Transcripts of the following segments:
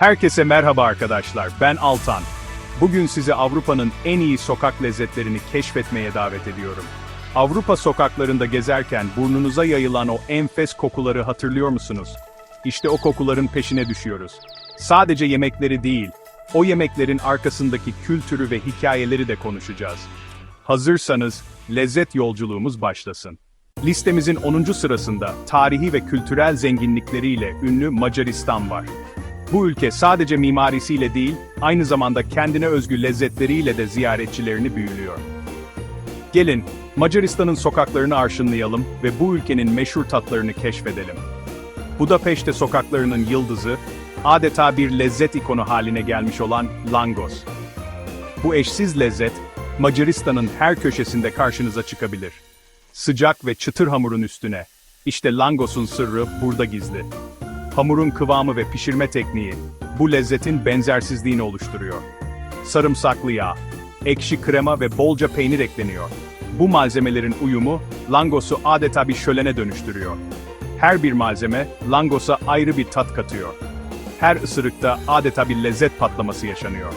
Herkese merhaba arkadaşlar, ben Altan. Bugün sizi Avrupa'nın en iyi sokak lezzetlerini keşfetmeye davet ediyorum. Avrupa sokaklarında gezerken burnunuza yayılan o enfes kokuları hatırlıyor musunuz? İşte o kokuların peşine düşüyoruz. Sadece yemekleri değil, o yemeklerin arkasındaki kültürü ve hikayeleri de konuşacağız. Hazırsanız, lezzet yolculuğumuz başlasın. Listemizin 10. sırasında tarihi ve kültürel zenginlikleriyle ünlü Macaristan var. Bu ülke sadece mimarisiyle değil, aynı zamanda kendine özgü lezzetleriyle de ziyaretçilerini büyülüyor. Gelin, Macaristan'ın sokaklarını arşınlayalım ve bu ülkenin meşhur tatlarını keşfedelim. Budapeşte sokaklarının yıldızı, adeta bir lezzet ikonu haline gelmiş olan langos. Bu eşsiz lezzet, Macaristan'ın her köşesinde karşınıza çıkabilir. Sıcak ve çıtır hamurun üstüne. İşte langos'un sırrı burada gizli. Hamurun kıvamı ve pişirme tekniği, bu lezzetin benzersizliğini oluşturuyor. Sarımsaklı yağ, ekşi krema ve bolca peynir ekleniyor. Bu malzemelerin uyumu, langosu adeta bir şölene dönüştürüyor. Her bir malzeme, langosa ayrı bir tat katıyor. Her ısırıkta adeta bir lezzet patlaması yaşanıyor.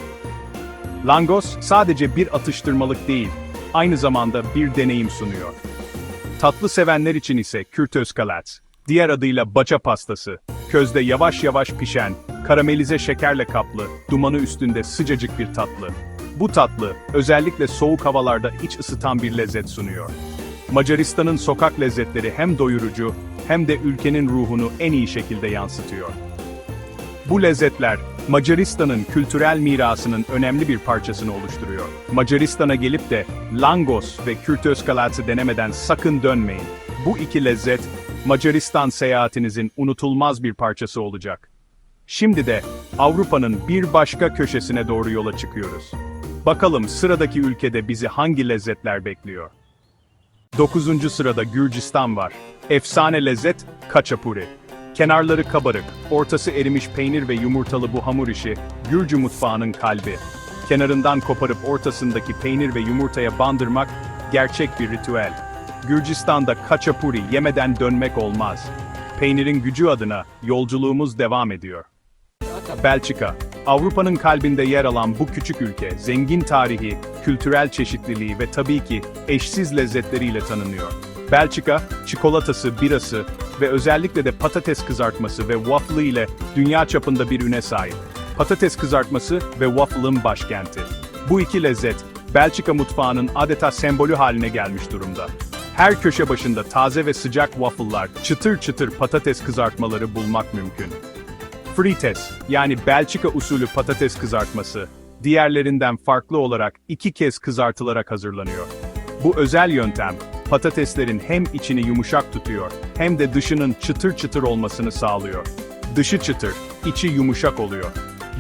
Langos sadece bir atıştırmalık değil, aynı zamanda bir deneyim sunuyor. Tatlı sevenler için ise kürtöz kalats, diğer adıyla baça pastası, közde yavaş yavaş pişen, karamelize şekerle kaplı, dumanı üstünde sıcacık bir tatlı. Bu tatlı, özellikle soğuk havalarda iç ısıtan bir lezzet sunuyor. Macaristan'ın sokak lezzetleri hem doyurucu, hem de ülkenin ruhunu en iyi şekilde yansıtıyor. Bu lezzetler, Macaristan'ın kültürel mirasının önemli bir parçasını oluşturuyor. Macaristan'a gelip de langos ve kürtöz denemeden sakın dönmeyin. Bu iki lezzet, Macaristan seyahatinizin unutulmaz bir parçası olacak. Şimdi de Avrupa'nın bir başka köşesine doğru yola çıkıyoruz. Bakalım sıradaki ülkede bizi hangi lezzetler bekliyor? 9. sırada Gürcistan var. Efsane lezzet, kaçapuri. Kenarları kabarık, ortası erimiş peynir ve yumurtalı bu hamur işi, Gürcü mutfağının kalbi. Kenarından koparıp ortasındaki peynir ve yumurtaya bandırmak, gerçek bir ritüel. Gürcistan'da kaçapuri yemeden dönmek olmaz. Peynirin gücü adına yolculuğumuz devam ediyor. Belçika, Avrupa'nın kalbinde yer alan bu küçük ülke, zengin tarihi, kültürel çeşitliliği ve tabii ki eşsiz lezzetleriyle tanınıyor. Belçika, çikolatası, birası ve özellikle de patates kızartması ve waffle ile dünya çapında bir üne sahip. Patates kızartması ve waffle'ın başkenti. Bu iki lezzet, Belçika mutfağının adeta sembolü haline gelmiş durumda. Her köşe başında taze ve sıcak waffle'lar, çıtır çıtır patates kızartmaları bulmak mümkün. Frites, yani Belçika usulü patates kızartması, diğerlerinden farklı olarak iki kez kızartılarak hazırlanıyor. Bu özel yöntem, patateslerin hem içini yumuşak tutuyor, hem de dışının çıtır çıtır olmasını sağlıyor. Dışı çıtır, içi yumuşak oluyor.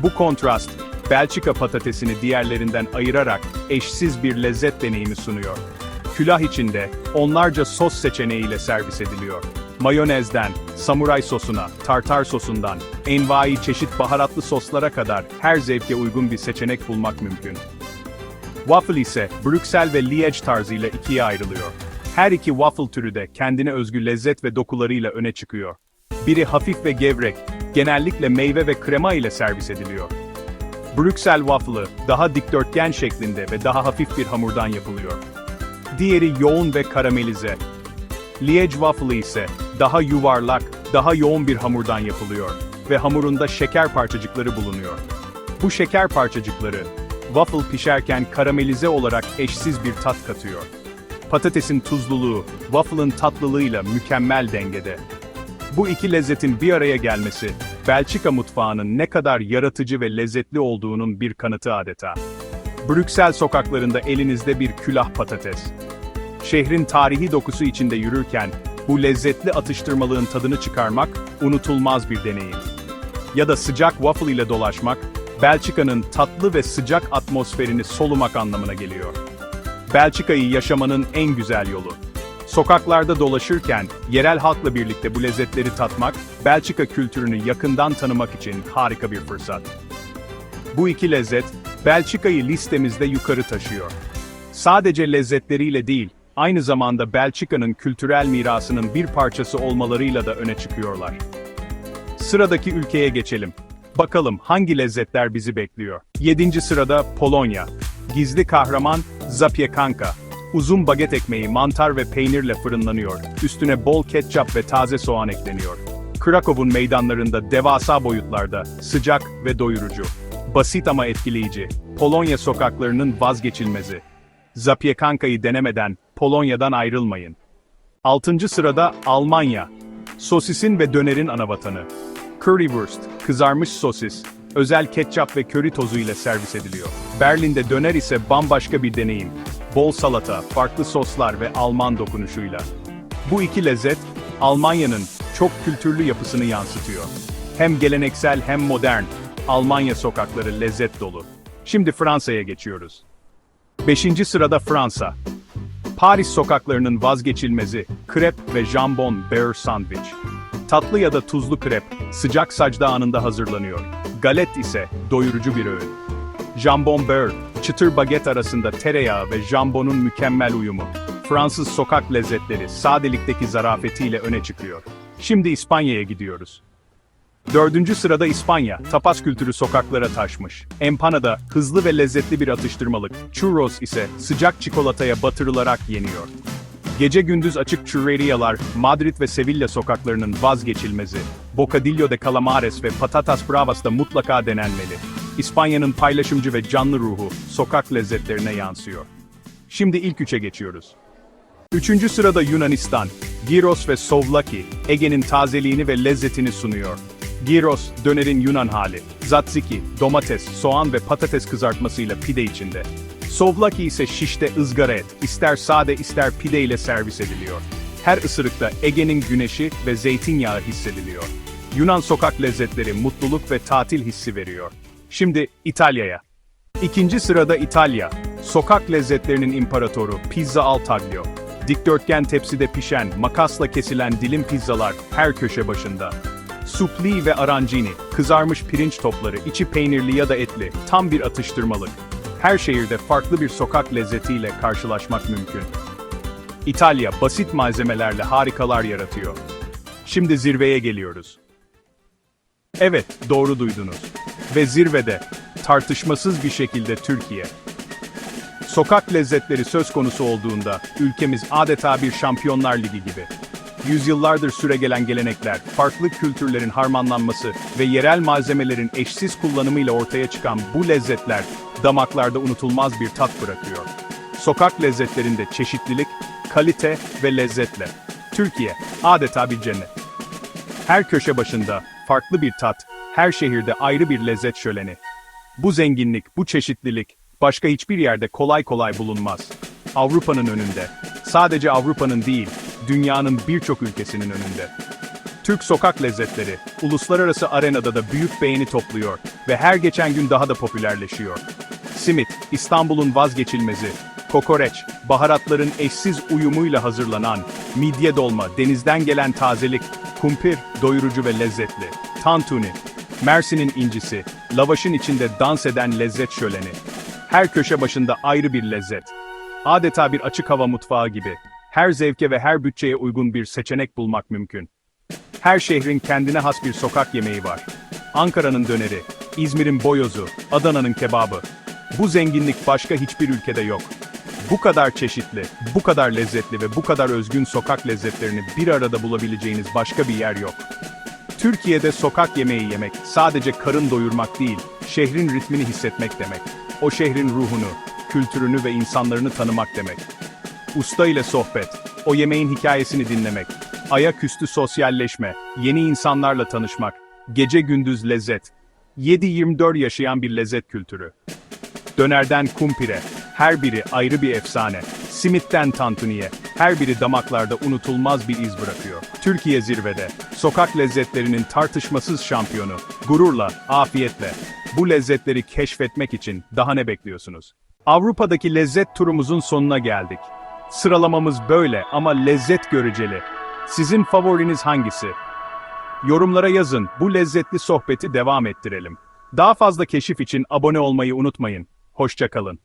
Bu kontrast, Belçika patatesini diğerlerinden ayırarak eşsiz bir lezzet deneyimi sunuyor. Külah içinde onlarca sos seçeneğiyle servis ediliyor. Mayonezden, samuray sosuna, tartar sosundan, envai çeşit baharatlı soslara kadar her zevke uygun bir seçenek bulmak mümkün. Waffle ise Brüksel ve Liège tarzıyla ikiye ayrılıyor. Her iki waffle türü de kendine özgü lezzet ve dokularıyla öne çıkıyor. Biri hafif ve gevrek, genellikle meyve ve krema ile servis ediliyor. Brüksel waffle'ı daha dikdörtgen şeklinde ve daha hafif bir hamurdan yapılıyor. Diğeri yoğun ve karamelize. Liège waffle ise daha yuvarlak, daha yoğun bir hamurdan yapılıyor ve hamurunda şeker parçacıkları bulunuyor. Bu şeker parçacıkları, waffle pişerken karamelize olarak eşsiz bir tat katıyor. Patatesin tuzluluğu, waffle'ın tatlılığıyla mükemmel dengede. Bu iki lezzetin bir araya gelmesi, Belçika mutfağının ne kadar yaratıcı ve lezzetli olduğunun bir kanıtı adeta. Brüksel sokaklarında elinizde bir külah patates. Şehrin tarihi dokusu içinde yürürken, bu lezzetli atıştırmalığın tadını çıkarmak, unutulmaz bir deneyim. Ya da sıcak waffle ile dolaşmak, Belçika'nın tatlı ve sıcak atmosferini solumak anlamına geliyor. Belçika'yı yaşamanın en güzel yolu. Sokaklarda dolaşırken, yerel halkla birlikte bu lezzetleri tatmak, Belçika kültürünü yakından tanımak için harika bir fırsat. Bu iki lezzet, Belçika'yı listemizde yukarı taşıyor. Sadece lezzetleriyle değil, aynı zamanda Belçika'nın kültürel mirasının bir parçası olmalarıyla da öne çıkıyorlar. Sıradaki ülkeye geçelim. Bakalım hangi lezzetler bizi bekliyor? 7. sırada Polonya. Gizli kahraman Zapiekanka. Uzun baget ekmeği mantar ve peynirle fırınlanıyor. Üstüne bol ketçap ve taze soğan ekleniyor. Krakow'un meydanlarında devasa boyutlarda, sıcak ve doyurucu. Basit ama etkileyici. Polonya sokaklarının vazgeçilmezi. Zapiekanka'yı denemeden Polonya'dan ayrılmayın. 6. sırada Almanya. Sosisin ve dönerin anavatanı. Currywurst, kızarmış sosis, özel ketçap ve köri tozu ile servis ediliyor. Berlin'de döner ise bambaşka bir deneyim. Bol salata, farklı soslar ve Alman dokunuşuyla. Bu iki lezzet, Almanya'nın çok kültürlü yapısını yansıtıyor. Hem geleneksel hem modern, Almanya sokakları lezzet dolu. Şimdi Fransa'ya geçiyoruz. 5. sırada Fransa. Paris sokaklarının vazgeçilmezi, krep ve jambon beurre sandwich. Tatlı ya da tuzlu krep, sıcak sacda anında hazırlanıyor. Galet ise doyurucu bir öğün. Jambon beurre, çıtır baget arasında tereyağı ve jambonun mükemmel uyumu. Fransız sokak lezzetleri sadelikteki zarafetiyle öne çıkıyor. Şimdi İspanya'ya gidiyoruz. Dördüncü sırada İspanya, tapas kültürü sokaklara taşmış. Empanada hızlı ve lezzetli bir atıştırmalık, churros ise sıcak çikolataya batırılarak yeniyor. Gece gündüz açık churrerialar, Madrid ve Sevilla sokaklarının vazgeçilmezi. Bocadillo de calamares ve patatas bravas da mutlaka denenmeli. İspanya'nın paylaşımcı ve canlı ruhu, sokak lezzetlerine yansıyor. Şimdi ilk üçe geçiyoruz. Üçüncü sırada Yunanistan, gyros ve souvlaki, Ege'nin tazeliğini ve lezzetini sunuyor. Gyros, dönerin Yunan hali. Tzatziki, domates, soğan ve patates kızartmasıyla pide içinde. Souvlaki ise şişte ızgara et, ister sade ister pide ile servis ediliyor. Her ısırıkta Ege'nin güneşi ve zeytinyağı hissediliyor. Yunan sokak lezzetleri mutluluk ve tatil hissi veriyor. Şimdi İtalya'ya. İkinci sırada İtalya. Sokak lezzetlerinin imparatoru pizza al taglio. Dikdörtgen tepside pişen, makasla kesilen dilim pizzalar her köşe başında. Supli ve arancini, kızarmış pirinç topları, içi peynirli ya da etli, tam bir atıştırmalık. Her şehirde farklı bir sokak lezzetiyle karşılaşmak mümkün. İtalya basit malzemelerle harikalar yaratıyor. Şimdi zirveye geliyoruz. Evet, doğru duydunuz. Ve zirvede, tartışmasız bir şekilde Türkiye. Sokak lezzetleri söz konusu olduğunda, ülkemiz adeta bir şampiyonlar ligi gibi. Yüzyıllardır süregelen gelenekler, farklı kültürlerin harmanlanması ve yerel malzemelerin eşsiz kullanımıyla ortaya çıkan bu lezzetler, damaklarda unutulmaz bir tat bırakıyor. Sokak lezzetlerinde çeşitlilik, kalite ve lezzetle. Türkiye, adeta bir cennet. Her köşe başında farklı bir tat, her şehirde ayrı bir lezzet şöleni. Bu zenginlik, bu çeşitlilik başka hiçbir yerde kolay kolay bulunmaz. Avrupa'nın önünde. Sadece Avrupa'nın değil, dünyanın birçok ülkesinin önünde. Türk sokak lezzetleri, uluslararası arenada da büyük beğeni topluyor ve her geçen gün daha da popülerleşiyor. Simit, İstanbul'un vazgeçilmezi, kokoreç, baharatların eşsiz uyumuyla hazırlanan, midye dolma, denizden gelen tazelik, kumpir, doyurucu ve lezzetli, tantuni, Mersin'in incisi, lavaşın içinde dans eden lezzet şöleni. Her köşe başında ayrı bir lezzet. Adeta bir açık hava mutfağı gibi. Her zevke ve her bütçeye uygun bir seçenek bulmak mümkün. Her şehrin kendine has bir sokak yemeği var. Ankara'nın döneri, İzmir'in boyozu, Adana'nın kebabı. Bu zenginlik başka hiçbir ülkede yok. Bu kadar çeşitli, bu kadar lezzetli ve bu kadar özgün sokak lezzetlerini bir arada bulabileceğiniz başka bir yer yok. Türkiye'de sokak yemeği yemek sadece karın doyurmak değil, şehrin ritmini hissetmek demek. O şehrin ruhunu, kültürünü ve insanlarını tanımak demek. Usta ile sohbet, o yemeğin hikayesini dinlemek, ayaküstü sosyalleşme, yeni insanlarla tanışmak, gece gündüz lezzet. 7-24 yaşayan bir lezzet kültürü. Dönerden kumpire, her biri ayrı bir efsane. Simitten tantuniye, her biri damaklarda unutulmaz bir iz bırakıyor. Türkiye zirvede, sokak lezzetlerinin tartışmasız şampiyonu, gururla, afiyetle. Bu lezzetleri keşfetmek için daha ne bekliyorsunuz? Avrupa'daki lezzet turumuzun sonuna geldik. Sıralamamız böyle ama lezzet göreceli. Sizin favoriniz hangisi? Yorumlara yazın, bu lezzetli sohbeti devam ettirelim. Daha fazla keşif için abone olmayı unutmayın. Hoşçakalın.